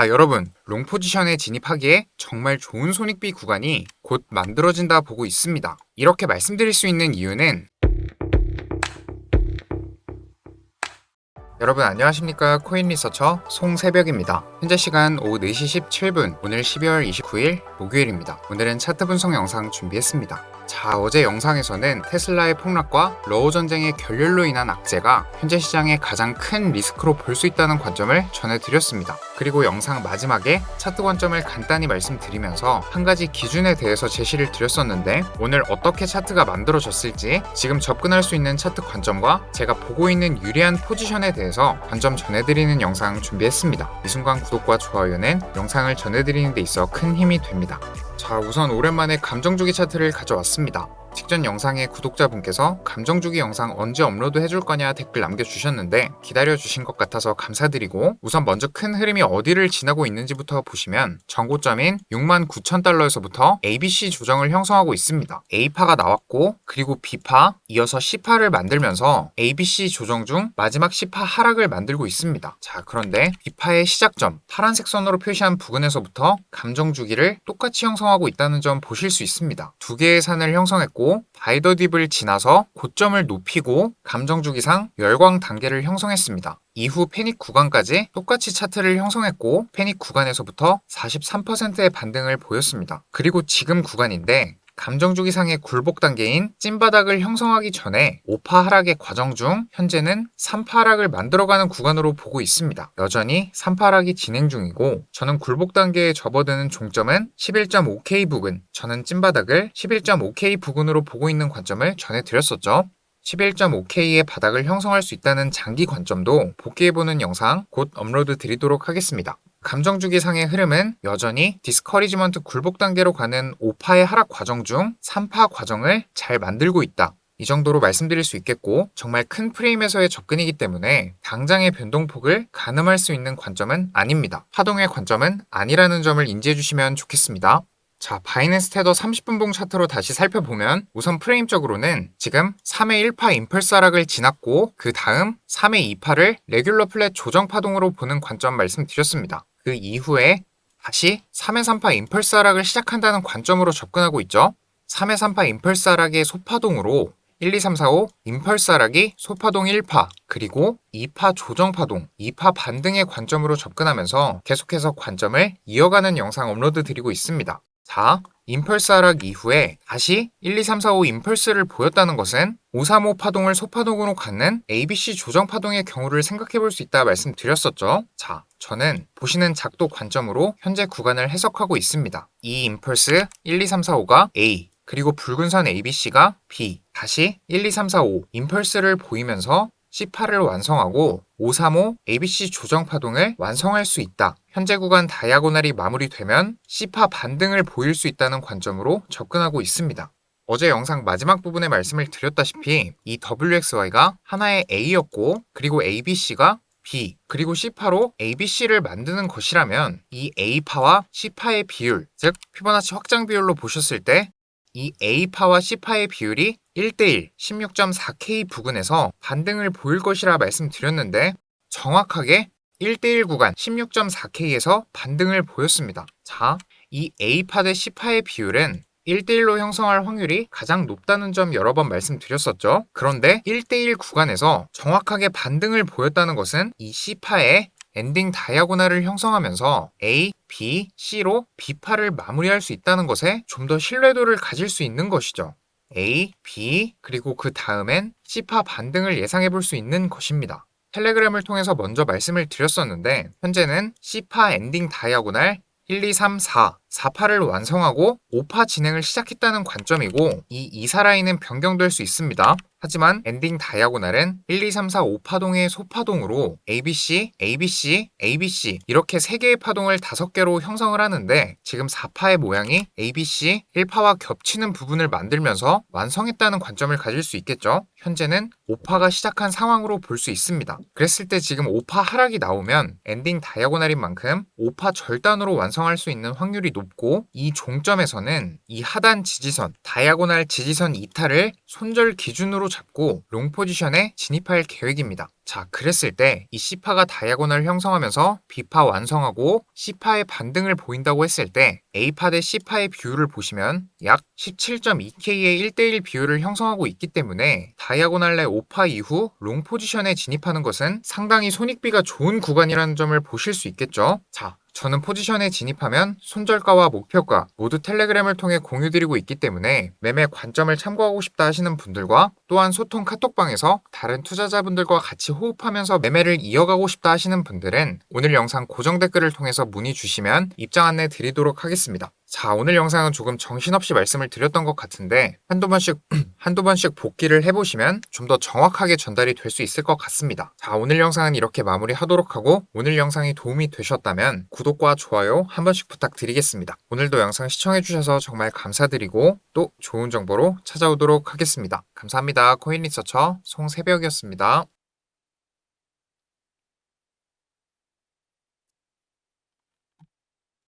아, 여러분, 롱 포지션에 진입하기에 정말 좋은 손익비 구간이 곧 만들어진다 보고 있습니다. 이렇게 말씀드릴 수 있는 이유는 여러분 안녕하십니까 코인 리서처 송새벽입니다. 현재 시간 오후 4시 17분 오늘 12월 29일 목요일입니다. 오늘은 차트 분석 영상 준비했습니다. 자 어제 영상에서는 테슬라의 폭락과 러우 전쟁의 결렬로 인한 악재가 현재 시장의 가장 큰 리스크로 볼 수 있다는 관점을 전해드렸습니다. 그리고 영상 마지막에 차트 관점을 간단히 말씀드리면서 한 가지 기준에 대해서 제시를 드렸었는데 오늘 어떻게 차트가 만들어졌을지 지금 접근할 수 있는 차트 관점과 제가 보고 있는 유리한 포지션에 대해 서 관점 전해드리는 영상 준비했습니다. 이 순간 구독과 좋아요는 영상을 전해드리는 데 있어 큰 힘이 됩니다. 자, 우선 오랜만에 감정주기 차트를 가져왔습니다. 직전 영상에 구독자분께서 감정주기 영상 언제 업로드 해줄 거냐 댓글 남겨주셨는데 기다려주신 것 같아서 감사드리고 우선 먼저 큰 흐름이 어디를 지나고 있는지부터 보시면 정고점인 69,000달러에서부터 ABC 조정을 형성하고 있습니다. A파가 나왔고 그리고 B파 이어서 C파를 만들면서 ABC 조정 중 마지막 C파 하락을 만들고 있습니다. 자 그런데 B파의 시작점 파란색 선으로 표시한 부근에서부터 감정주기를 똑같이 형성하고 있다는 점 보실 수 있습니다. 두 개의 산을 형성했고 바이더딥을 지나서 고점을 높이고 감정주기상 열광 단계를 형성했습니다. 이후 패닉 구간까지 똑같이 차트를 형성했고 패닉 구간에서부터 43%의 반등을 보였습니다. 그리고 지금 구간인데 감정주기상의 굴복 단계인 찐바닥을 형성하기 전에 5파 하락의 과정 중 현재는 3파 하락을 만들어가는 구간으로 보고 있습니다. 여전히 3파 하락이 진행 중이고 저는 굴복 단계에 접어드는 종점은 11.5K 부근, 저는 찐바닥을 11.5K 부근으로 보고 있는 관점을 전해드렸었죠. 11.5K의 바닥을 형성할 수 있다는 장기 관점도 복귀해보는 영상 곧 업로드 드리도록 하겠습니다. 감정주기상의 흐름은 여전히 디스커리지먼트 굴복 단계로 가는 5파의 하락 과정 중 3파 과정을 잘 만들고 있다. 이 정도로 말씀드릴 수 있겠고 정말 큰 프레임에서의 접근이기 때문에 당장의 변동폭을 가늠할 수 있는 관점은 아닙니다. 파동의 관점은 아니라는 점을 인지해 주시면 좋겠습니다. 자, 바이낸스 테더 30분봉 차트로 다시 살펴보면 우선 프레임적으로는 지금 3의 1파 임펄스 하락을 지났고 그 다음 3의 2파를 레귤러 플랫 조정 파동으로 보는 관점 말씀드렸습니다. 그 이후에 다시 3의 3파 임펄스 하락을 시작한다는 관점으로 접근하고 있죠. 3의 3파 임펄스 하락의 소파동으로 1, 2, 3, 4, 5 임펄스 하락이 소파동 1파 그리고 2파 조정 파동, 2파 반등의 관점으로 접근하면서 계속해서 관점을 이어가는 영상 업로드 드리고 있습니다. 자, 임펄스 하락 이후에 다시 1, 2, 3, 4, 5 임펄스를 보였다는 것은 5, 3, 5 파동을 소파동으로 갖는 ABC 조정 파동의 경우를 생각해 볼 수 있다 말씀드렸었죠. 자, 저는 보시는 작도 관점으로 현재 구간을 해석하고 있습니다. 이 임펄스 1, 2, 3, 4, 5가 A, 그리고 붉은 선 ABC가 B, 다시 1, 2, 3, 4, 5 임펄스를 보이면서 C8을 완성하고 535 ABC 조정 파동을 완성할 수 있다. 현재 구간 다이아고날이 마무리되면 C파 반등을 보일 수 있다는 관점으로 접근하고 있습니다. 어제 영상 마지막 부분에 말씀을 드렸다시피 이 WXY가 하나의 A였고 그리고 ABC가 B 그리고 C파로 ABC를 만드는 것이라면 이 A파와 C파의 비율 즉 피보나치 확장 비율로 보셨을 때 이 A파와 C파의 비율이 1대1 16.4K 부근에서 반등을 보일 것이라 말씀드렸는데 정확하게 1대1 구간 16.4K에서 반등을 보였습니다. 자, 이 A파 대 C파의 비율은 1대1로 형성할 확률이 가장 높다는 점 여러 번 말씀드렸었죠. 그런데 1대1 구간에서 정확하게 반등을 보였다는 것은 이 C파의 엔딩 다이아고날을 형성하면서 A, B, C로 B파를 마무리할 수 있다는 것에 좀 더 신뢰도를 가질 수 있는 것이죠. A, B, 그리고 그 다음엔 C파 반등을 예상해 볼 수 있는 것입니다. 텔레그램을 통해서 먼저 말씀을 드렸었는데 현재는 C파 엔딩 다이아고날 1, 2, 3, 4, 4파를 완성하고 5파 진행을 시작했다는 관점이고 이 2사 라인은 변경될 수 있습니다. 하지만 엔딩 다이아고날은 1, 2, 3, 4, 5파동의 소파동으로 ABC, ABC, ABC 이렇게 3개의 파동을 5개로 형성을 하는데 지금 4파의 모양이 ABC, 1파와 겹치는 부분을 만들면서 완성했다는 관점을 가질 수 있겠죠. 현재는 5파가 시작한 상황으로 볼 수 있습니다. 그랬을 때 지금 5파 하락이 나오면 엔딩 다이아고날인 만큼 5파 절단으로 완성할 수 있는 확률이 높고 이 종점에서는 이 하단 지지선, 다이아고날 지지선 이탈을 손절 기준으로 잡고 롱 포지션에 진입할 계획입니다. 자, 그랬을 때 이 C파가 다이아고널을 형성하면서 B파 완성하고 C파의 반등을 보인다고 했을 때 A파 대 C파의 비율을 보시면 약 17.2K의 1대1 비율을 형성하고 있기 때문에 다이아고날 내 5파 이후 롱 포지션에 진입하는 것은 상당히 손익비가 좋은 구간이라는 점을 보실 수 있겠죠. 자, 저는 포지션에 진입하면 손절가와 목표가 모두 텔레그램을 통해 공유드리고 있기 때문에 매매 관점을 참고하고 싶다 하시는 분들과 또한 소통 카톡방에서 다른 투자자분들과 같이 호흡하면서 매매를 이어가고 싶다 하시는 분들은 오늘 영상 고정 댓글을 통해서 문의 주시면 입장 안내 드리도록 하겠습니다. 자, 오늘 영상은 조금 정신없이 말씀을 드렸던 것 같은데 한두 번씩 한두 번씩 복기를 해보시면 좀 더 정확하게 전달이 될 수 있을 것 같습니다. 자, 오늘 영상은 이렇게 마무리하도록 하고 오늘 영상이 도움이 되셨다면 구독과 좋아요 한 번씩 부탁드리겠습니다. 오늘도 영상 시청해주셔서 정말 감사드리고 또 좋은 정보로 찾아오도록 하겠습니다. 감사합니다. 코인 리서처 송새벽이었습니다.